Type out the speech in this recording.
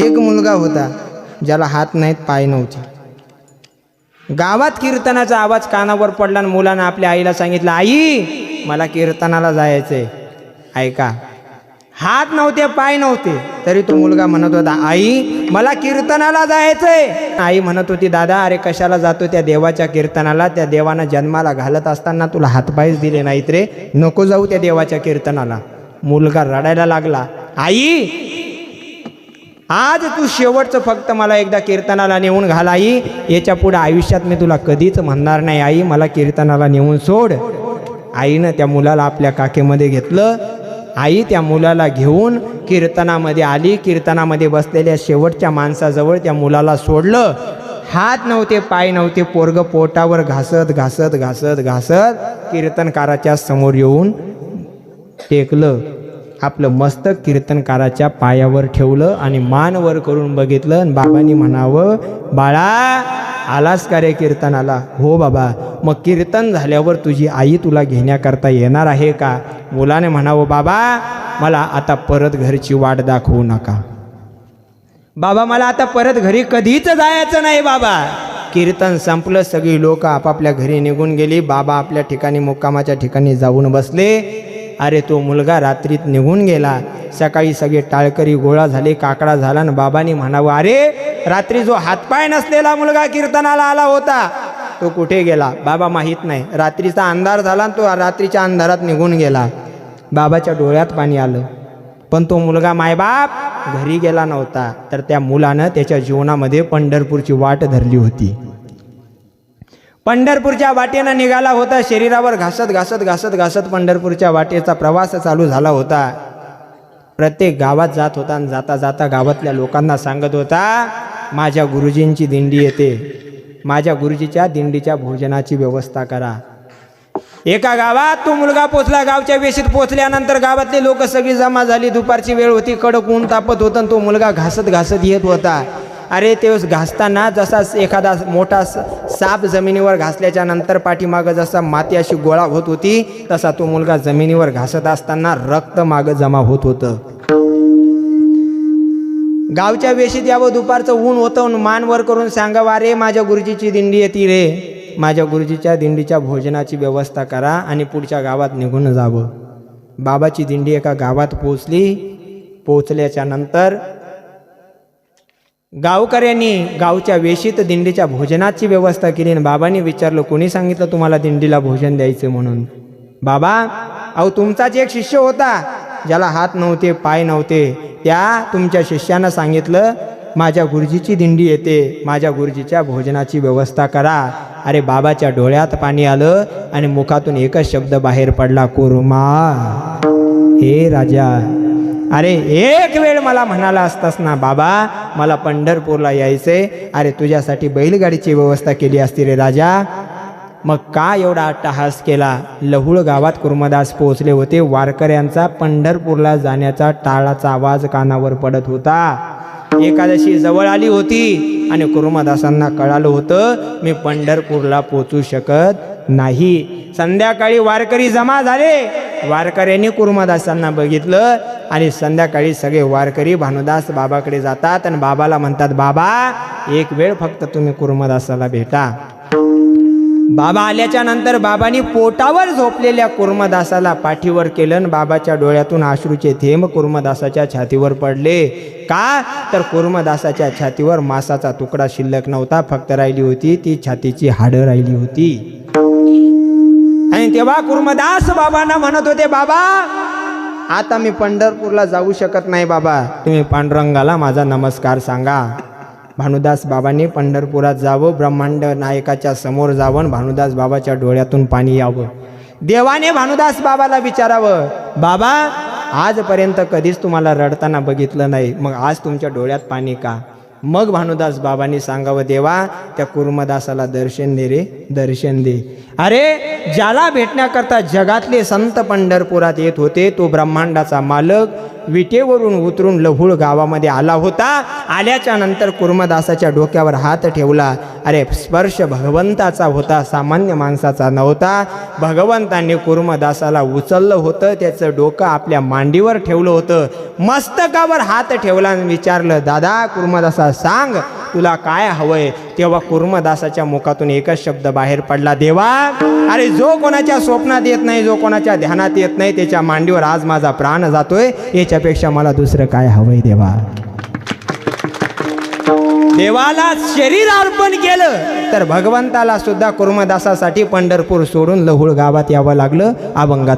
एक मुलगा होता ज्याला हात नाहीत पाय नव्हते. गावात कीर्तनाचा आवाज कानावर पडला आणि मुलानं आपल्या आईला सांगितलं आई मला कीर्तनाला जायचंय. ऐका. हात नव्हते पाय नव्हते. तरी तो मुलगा म्हणत होता आई मला कीर्तनाला जायचंय. आई म्हणत होती दादा अरे कशाला जातो त्या देवाच्या कीर्तनाला? त्या देवानं जन्माला घालत असताना तुला हातपायच दिले नाहीत रे. नको जाऊ त्या देवाच्या कीर्तनाला. मुलगा रडायला लागला आई आज तू शेवटचं फक्त मला एकदा कीर्तनाला नेऊन घाल आई. याच्यापुढे आयुष्यात मी तुला कधीच म्हणणार नाही आई. मला कीर्तनाला नेऊन सोड. आईनं त्या मुलाला आपल्या काकेमध्ये घेतलं. आई त्या मुलाला घेऊन कीर्तनामध्ये आली. कीर्तनामध्ये बसलेल्या शेवटच्या माणसाजवळ त्या मुलाला सोडलं. हात नव्हते पाय नव्हते पोरग पोटावर घासत घासत घासत घासत कीर्तनकाराच्या समोर येऊन टेकलं. आपलं मस्तक कीर्तनकाराच्या पायावर ठेवलं आणि मान वर करून बघितलं आणि बाबांनी म्हणावं बाळा आलास का रे कीर्तनाला? हो बाबा. मग कीर्तन झाल्यावर तुझी आई तुला घेण्याकरता येणार आहे का? मुलाने म्हणावं बाबा मला आता परत घरची वाट दाखवू नका. बाबा मला आता परत घरी कधीच जायचं नाही बाबा. कीर्तन संपलं सगळी लोक आपापल्या घरी निघून गेली. बाबा आपल्या ठिकाणी मुक्कामाच्या ठिकाणी जाऊन बसले. अरे तो मुलगा रात्रीत निघून गेला. सकाळी सगळे टाळकरी गोळा झाले काकडा झाला आणि बाबांनी म्हणावं अरे रात्री जो हातपाय नसलेला मुलगा कीर्तनाला आला होता तो कुठे गेला? बाबा माहीत नाही. रात्रीचा अंधार झाला आणि तो रात्रीच्या अंधारात निघून गेला. बाबाच्या डोळ्यात पाणी आलं. पण तो मुलगा मायबाप घरी गेला नव्हता तर त्या मुलानं त्याच्या जीवनामध्ये पंढरपूरची वाट धरली होती. पंढरपूरच्या वाटेनं निघाला होता. शरीरावर घासत घासत घासत घासत पंढरपूरच्या वाटेचा प्रवास चालू झाला होता. प्रत्येक गावात जात होता आणि जाता जाता गावातल्या लोकांना सांगत होता माझ्या गुरुजींची दिंडी येते. माझ्या गुरुजीच्या दिंडीच्या भोजनाची व्यवस्था करा. एका गावात तो मुलगा पोचला. गावच्या वेशीत पोचल्यानंतर गावातले लोक सगळी जमा झाली. दुपारची वेळ होती. कडक ऊन तापत होतं आणि तो मुलगा घासत घासत येत होता. अरे ते घासताना जसा एखादा मोठा साप जमिनीवर घासल्याच्या नंतर पाठीमागं जसा माती अशी गोळा होत होती तसा तो मुलगा जमिनीवर घासत असताना रक्त मागं जमा होत होतं. गावच्या वेशीत यावं दुपारचं ऊन होतं मान वर करून सांगावा रे माझ्या गुरुजीची दिंडी येते रे. माझ्या गुरुजीच्या दिंडीच्या भोजनाची व्यवस्था करा आणि पुढच्या गावात निघून जावं. बाबाची दिंडी एका गावात पोचली पोचल्याच्या नंतर गावकऱ्यांनी गावच्या वेशीत दिंडीच्या भोजनाची व्यवस्था केली आणि बाबांनी विचारलं कोणी सांगितलं तुम्हाला दिंडीला भोजन द्यायचं म्हणून? बाबा अहो तुमचाच एक शिष्य होता ज्याला हात नव्हते पाय नव्हते त्या तुमच्या शिष्यानं सांगितलं माझ्या गुरुजीची दिंडी येते माझ्या गुरुजीच्या भोजनाची व्यवस्था करा. अरे बाबाच्या डोळ्यात पाणी आलं आणि मुखातून एकच शब्द बाहेर पडला कुर्मा. हे राजा अरे एक वेळ मला म्हणाला असतास ना बाबा मला पंढरपूरला यायचे अरे तुझ्यासाठी बैलगाडीची व्यवस्था केली असती रे राजा. मग का एवढा अट्टहास केला? लहुळ गावात कुर्मदास पोहोचले होते. वारकऱ्यांचा पंढरपूरला जाण्याचा टाळाचा आवाज कानावर पडत होता. एकादशी जवळ आली होती आणि कुर्मदासांना कळालं होतं मी पंढरपूरला पोचू शकत नाही. संध्याकाळी वारकरी जमा झाले. वारकऱ्यांनी कुर्मदासांना बघितलं. आणि संध्याकाळी सगळे वारकरी भानुदास बाबाकडे जातात आणि बाबाला म्हणतात बाबा एक वेळ फक्त तुम्ही कुर्मदासाला भेटा. बाबा आल्याच्यानंतर बाबांनी पोटावर झोपलेल्या कुर्मदासाला पाठीवर केलं आणि बाबाच्या डोळ्यातून आश्रूचे थेंब कुर्मदासाच्या छातीवर पडले. का? तर कुर्मदासाच्या छातीवर मासाचा तुकडा शिल्लक नव्हता फक्त राहिली होती ती छातीची हाडं राहिली होती. आणि तेव्हा कुर्मदास बाबांना म्हणत होते बाबा आता मी पंढरपूरला जाऊ शकत नाही बाबा. तुम्ही पांडुरंगाला माझा नमस्कार सांगा. भानुदास बाबांनी पंढरपुरात जावं ब्रह्मांड नायकाच्या समोर जावं भानुदास बाबाच्या डोळ्यातून पाणी यावं. देवाने भानुदास बाबाला विचारावं बाबा आजपर्यंत कधीच तुम्हाला रडताना बघितलं नाही. मग आज तुमच्या डोळ्यात पाणी का? मग भानुदास बाबांनी सांगावं देवा त्या कुर्मदासाला दर्शन दे रे दर्शन दे. अरे ज्याला भेटण्याकरता जगातले संत पंढरपुरात येत होते तो ब्रह्मांडाचा मालक विटेवरून उतरून लहुळ गावामध्ये आला होता. आल्याच्यानंतर कुर्मदासाच्या डोक्यावर हात ठेवला. अरे स्पर्श भगवंताचा होता सामान्य माणसाचा नव्हता. भगवंतांनी कुर्मदासाला उचललं होतं त्याचं डोकं आपल्या मांडीवर ठेवलं होतं. मस्तकावर हात ठेवला आणि विचारलं दादा कुर्मदासा सांग तुला काय हवंय? तेव्हा कुर्मदासाच्या मुखातून एकच शब्द बाहेर पडला देवा अरे जो कोणाच्या स्वप्नात येत नाही जो कोणाच्या ध्यानात येत नाही त्याच्या मांडीवर आज माझा प्राण जातोय याच्यापेक्षा मला दुसरं काय हवंय देवा? देवाला शरीर अर्पण केलं तर भगवंताला सुद्धा कुर्मदासासाठी पंढरपूर सोडून लहुळ गावात यावं लागलं अभंगात